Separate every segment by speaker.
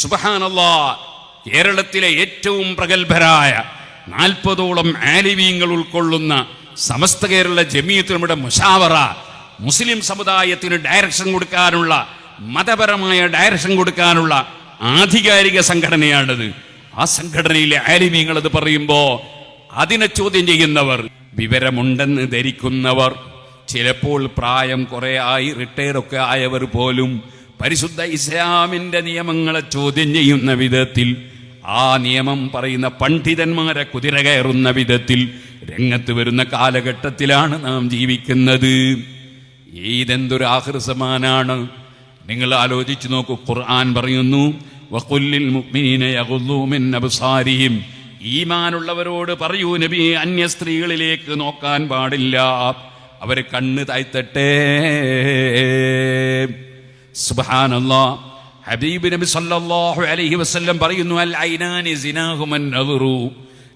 Speaker 1: സുബഹാനല്ലാ കേരളത്തിലെ ഏറ്റവും പ്രഗത്ഭരായ നാൽപ്പതോളം ആലിവീങ്ങൾ ഉൾക്കൊള്ളുന്ന സമസ്ത കേരള ജമീയത്തിനുടെ മുഷാവറ മുസ്ലിം സമുദായത്തിന് ഡയറക്ഷൻ കൊടുക്കാനുള്ള മതപരമായ ഡയറക്ഷൻ കൊടുക്കാനുള്ള ആധികാരിക സംഘടനയാണിത്. ആ സംഘടനയിലെ ആലിമീങ്ങൾ അത് പറയുമ്പോ അതിനെ ചോദ്യം ചെയ്യുന്നവർ വിവരമുണ്ടെന്ന് ധരിക്കുന്നവർ ചിലപ്പോൾ പ്രായം കുറെ ആയി റിട്ടയർ ഒക്കെ ആയവർ പോലും പരിശുദ്ധ ഇസ്ലാമിന്റെ നിയമങ്ങളെ ചോദ്യം ചെയ്യുന്ന വിധത്തിൽ ആ നിയമം പറയുന്ന പണ്ഡിതന്മാരെ കുതിര കയറുന്ന വിധത്തിൽ രംഗത്ത് വരുന്ന കാലഘട്ടത്തിലാണ് നാം ജീവിക്കുന്നത്. ഏതെന്തൊരു ആഹൃസമാനാണ് നിങ്ങൾ ആലോചിച്ചു നോക്കൂ ഖുർആൻ പറയുന്നു വഖുല്ലിൽ ഈമാനുള്ളവരോട് പറയൂ നബി അന്യ സ്ത്രീകളിലേക്ക് നോക്കാൻ പാടില്ല. അവർ കണ്ണ് താഴ്ത്തട്ടെ. സുബ്ഹാനല്ലാ. ഹബീബ് നബി സല്ലല്ലാഹു അലൈഹി വസല്ലം പറയുന്നു അൽ ഐനാനി സിനാഹുമൻ നദറു.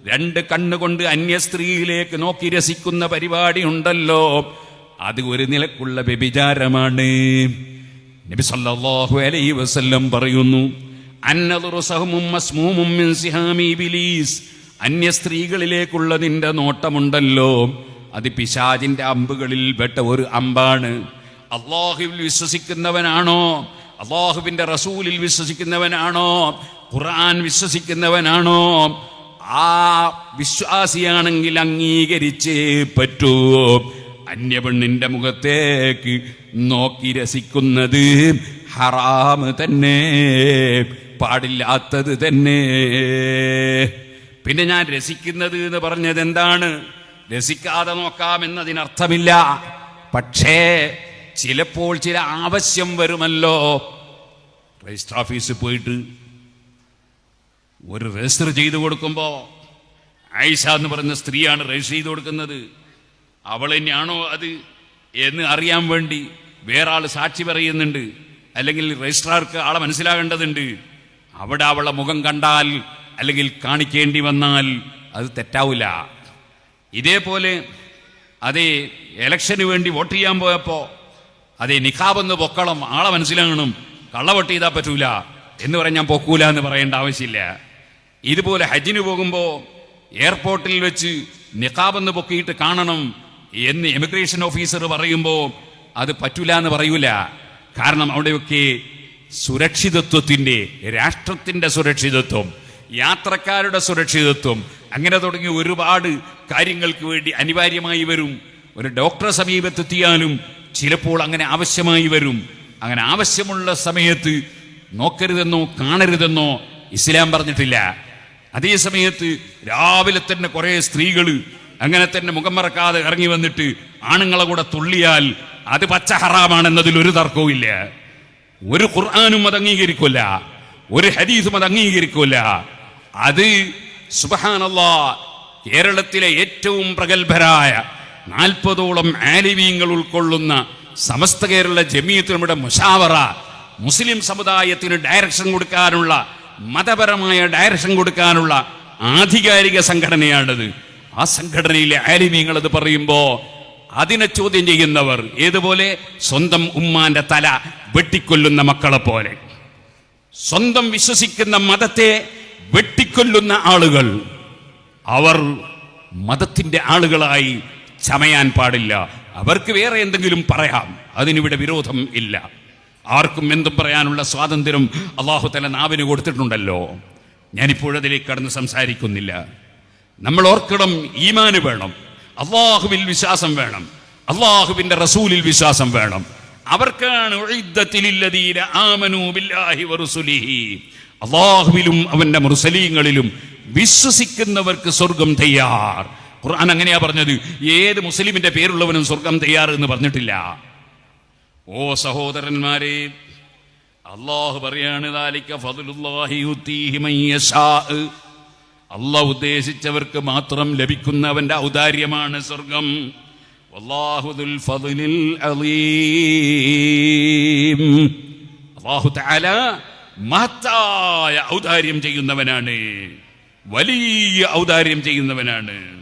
Speaker 1: രണ്ട് കണ്ണുകൊണ്ട് അന്യ സ്ത്രീയിലേക്ക് നോക്കി രസിക്കുന്ന പരിപാടി ഉണ്ടല്ലോ. അത് ഒരു നിലക്കുള്ള വ്യഭിചാരമാണ്. നബി സല്ലല്ലാഹു അലൈഹി വസല്ലം പറയുന്നു അന്യ സ്ത്രീകളിലേക്കുള്ള നിന്റെ നോട്ടമുണ്ടല്ലോ. അത് പിശാജിന്റെ അമ്പുകളിൽ പെട്ട ഒരു അമ്പാണ്. അള്ളാഹുവിൽ വിശ്വസിക്കുന്നവനാണോ? അള്ളാഹുവിന്റെ റസൂലിൽ വിശ്വസിക്കുന്നവനാണോ? ഖുർആൻ വിശ്വസിക്കുന്നവനാണോ? ആ വിശ്വാസിയാണെങ്കിൽ അംഗീകരിച്ചേ പറ്റൂ. അന്യപെണ്ണിന്റെ മുഖത്തേക്ക് നോക്കി രസിക്കുന്നത് ഹറാമ് തന്നെ പാടില്ലാത്തത് തന്നെ. പിന്നെ ഞാൻ രസിക്കുന്നത് എന്ന് പറഞ്ഞത് എന്താണ്? രസിക്കാതെ നോക്കാമെന്നതിനർത്ഥമില്ല. പക്ഷേ ചിലപ്പോൾ ചില ആവശ്യം വരുമല്ലോ. രജിസ്റ്റർ ഓഫീസിൽ പോയിട്ട് ഒരു രജിസ്റ്റർ ചെയ്തു കൊടുക്കുമ്പോൾ ആയിഷ എന്ന് പറയുന്ന സ്ത്രീയാണ് രജിസ്റ്റർ ചെയ്ത് കൊടുക്കുന്നത്. അവൾ തന്നെയാണോ അത് എന്ന് അറിയാൻ വേണ്ടി വേറെ ആൾ സാക്ഷി പറയുന്നുണ്ട്. അല്ലെങ്കിൽ രജിസ്ട്രാർക്ക് ആളെ മനസ്സിലാകേണ്ടതുണ്ട്. അവിടെ അവളെ മുഖം കണ്ടാൽ അല്ലെങ്കിൽ കാണിക്കേണ്ടി വന്നാൽ അത് തെറ്റാവില്ല. ഇതേപോലെ അതേ ഇലക്ഷന് വേണ്ടി വോട്ട് ചെയ്യാൻ പോയപ്പോ അതേ നിഖാബെന്ന് പൊക്കളം ആളെ മനസ്സിലാകണം. കള്ളവട്ട് ചെയ്താൽ പറ്റൂല. എന്ന് പറഞ്ഞാൽ ഞാൻ പൊക്കൂല എന്ന് പറയേണ്ട ആവശ്യമില്ല. ഇതുപോലെ ഹജ്ജിന് പോകുമ്പോൾ എയർപോർട്ടിൽ വെച്ച് നിഖാബെന്ന് പൊക്കിയിട്ട് കാണണം എന്ന് എമിഗ്രേഷൻ ഓഫീസർ പറയുമ്പോൾ അത് പറ്റൂല എന്ന് പറയൂല. കാരണം അവിടെയൊക്കെ സുരക്ഷിതത്വത്തിന്റെ രാഷ്ട്രത്തിന്റെ സുരക്ഷിതത്വം യാത്രക്കാരുടെ സുരക്ഷിതത്വം അങ്ങനെ തുടങ്ങി ഒരുപാട് കാര്യങ്ങൾക്ക് വേണ്ടി അനിവാര്യമായി വരും. ഒരു ഡോക്ടറെ സമീപത്തെത്തിയാലും ചിലപ്പോൾ അങ്ങനെ ആവശ്യമായി വരും. അങ്ങനെ ആവശ്യമുള്ള സമയത്ത് നോക്കരുതെന്നോ കാണരുതെന്നോ ഇസ്ലാം പറഞ്ഞിട്ടില്ല. അതേ സമയത്ത് രാവിലെ തന്നെ കുറെ സ്ത്രീകൾ അങ്ങനെ തന്നെ മുഖം മറക്കാതെ ഇറങ്ങി വന്നിട്ട് ആണുങ്ങളെ കൂടെ തുള്ളിയാൽ അത് പച്ച ഹറാമാണെന്നതിൽ ഒരു തർക്കവും ഇല്ല. ഒരു ഖുർആാനും അത് അംഗീകരിക്കില്ല ഒരു ഹദീസും അത് അംഗീകരിക്കില്ല അത് സുബഹാനല്ലാ കേരളത്തിലെ ഏറ്റവും പ്രഗത്ഭരായ നാൽപ്പതോളം ആലിവീങ്ങൾ ഉൾക്കൊള്ളുന്ന സമസ്ത കേരള ജമീയത്തിനുടെ മുഷാവറ മുസ്ലിം സമുദായത്തിന് ഡയറക്ഷൻ കൊടുക്കാനുള്ള മതപരമായ ഡയറക്ഷൻ കൊടുക്കാനുള്ള ആധികാരിക സംഘടനയാണിത്. ആ സംഘടനയിലെ ആലിമീങ്ങൾ അത് പറയുമ്പോ അതിനെ ചോദ്യം ചെയ്യുന്നവർ ഏതുപോലെ? സ്വന്തം ഉമ്മാന്റെ തല വെട്ടിക്കൊല്ലുന്ന മക്കളെ പോലെ. സ്വന്തം വിശ്വസിക്കുന്ന മതത്തെ വെട്ടിക്കൊല്ലുന്ന ആളുകൾ. അവർ മതത്തിന്റെ ആളുകളായി ചമയാൻ പാടില്ല. അവർക്ക് വേറെ എന്തെങ്കിലും പറയാം. അതിനിവിടെ വിരോധം ഇല്ല. ആർക്കും എന്തും പറയാനുള്ള സ്വാതന്ത്ര്യം അള്ളാഹു തല നാവിന് കൊടുത്തിട്ടുണ്ടല്ലോ. ഞാനിപ്പോഴതിലേക്ക് കടന്ന് സംസാരിക്കുന്നില്ല. നമ്മൾ ഓർക്കണം ഈമാന് വേണം. അള്ളാഹുവിൽ വിശ്വാസം വേണം. അള്ളാഹുവിന്റെ റസൂലിൽ വിശ്വാസം വേണം. അവർക്കാണ് അള്ളാഹുവിലും അവന്റെ മുർസലീങ്ങളിലും വിശ്വസിക്കുന്നവർക്ക് സ്വർഗം തയ്യാർ. ഖുർആൻ അങ്ങനെയാ പറഞ്ഞത്. ഏത് മുസ്ലിമിന്റെ പേരുള്ളവനും സ്വർഗം തയ്യാർ എന്ന് പറഞ്ഞിട്ടില്ല. ഓ സഹോദരന്മാരെ അള്ളാഹു പറയാണ് അള്ളാഹ് ഉദ്ദേശിച്ചവർക്ക് മാത്രം ലഭിക്കുന്നവന്റെ ഔദാര്യമാണ് സ്വർഗം. മഹത്തായ ഔദാര്യം ചെയ്യുന്നവനാണ്. വലിയ ഔദാര്യം ചെയ്യുന്നവനാണ്.